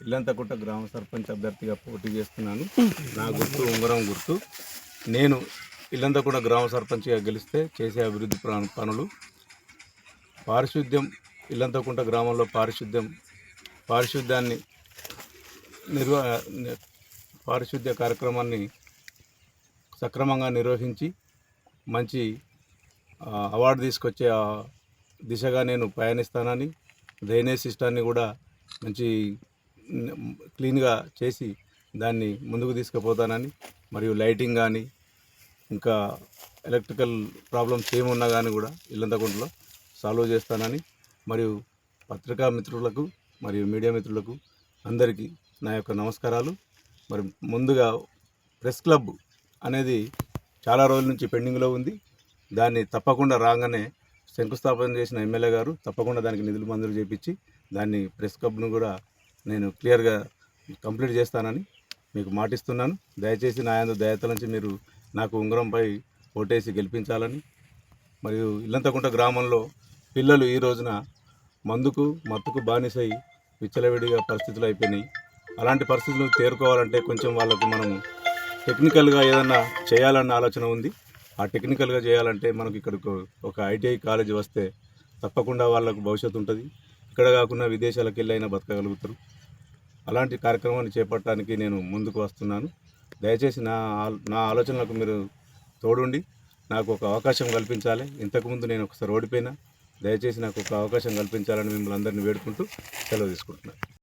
ఇల్లంతకుంట గ్రామ సర్పంచ్ అభ్యర్థిగా పోటీ చేస్తున్నాను. నా గుర్తు ఉంగరం గుర్తు. నేను ఇల్లంతకుంట గ్రామ సర్పంచ్గా గెలిస్తే చేసే అభివృద్ధి పనులు పారిశుద్ధ్యం ఇల్లంతకుంట గ్రామంలో పారిశుద్ధ్యం పారిశుద్ధ్యాన్ని నిర్వ పారిశుద్ధ్య కార్యక్రమాన్ని సక్రమంగా నిర్వహించి మంచి అవార్డు తీసుకొచ్చే దిశగా నేను పయనిస్తానని డ్రైనేజ్ సిస్టాన్ని కూడా మంచి క్లీన్గా చేసి దాన్ని ముందుకు తీసుకుపోతానని మరియు లైటింగ్ కానీ ఇంకా ఎలక్ట్రికల్ ప్రాబ్లమ్స్ ఏమున్నా కానీ కూడా ఇల్లంతకుంటలో సాల్వ్ చేస్తానని మరియు పత్రికా మిత్రులకు మరియు మీడియా మిత్రులకు అందరికీ నా యొక్క నమస్కారాలు. మరి ముందుగా ప్రెస్ క్లబ్ అనేది చాలా రోజుల నుంచి పెండింగ్లో ఉంది. దాన్ని తప్పకుండా రాగానే శంకుస్థాపన చేసిన ఎమ్మెల్యే గారు తప్పకుండా దానికి నిధులు మంజూరు చేపించి దాన్ని ప్రెస్ క్లబ్ను కూడా నేను క్లియర్గా కంప్లీట్ చేస్తానని మీకు మాటిస్తున్నాను. దయచేసి నా యందు దయతల నుంచి మీరు నాకు ఉంగరంపై ఓటేసి గెలిపించాలని. మరియు ఇల్లంతకుంట గ్రామంలో పిల్లలు ఈ రోజున మందుకు మత్తుకు బానిసై విచ్చలవిడిగా పరిస్థితులు అయిపోయినాయి. అలాంటి పరిస్థితులు తేరుకోవాలంటే కొంచెం వాళ్ళకు మనం టెక్నికల్గా ఏదన్నా చేయాలన్న ఆలోచన ఉంది. ఆ టెక్నికల్గా చేయాలంటే మనకి ఇక్కడికి ఒక ఐటీఐ కాలేజ్ వస్తే తప్పకుండా వాళ్ళకు భవిష్యత్తు ఉంటుంది. ఇక్కడ కాకుండా విదేశాలకు వెళ్ళి అయినా బతకగలుగుతారు. అలాంటి కార్యక్రమాన్ని చేపట్టడానికి నేను ముందుకు వస్తున్నాను. దయచేసి నా నా ఆలోచనలకు మీరు తోడుండి. నాకు ఒక అవకాశం కల్పించాలి. ఇంతకుముందు నేను ఒకసారి ఓడిపోయినా దయచేసి నాకు ఒక అవకాశం కల్పించాలని మిమ్మల్ని అందరినీ వేడుకుంటూ సెలవు తీసుకుంటున్నాను.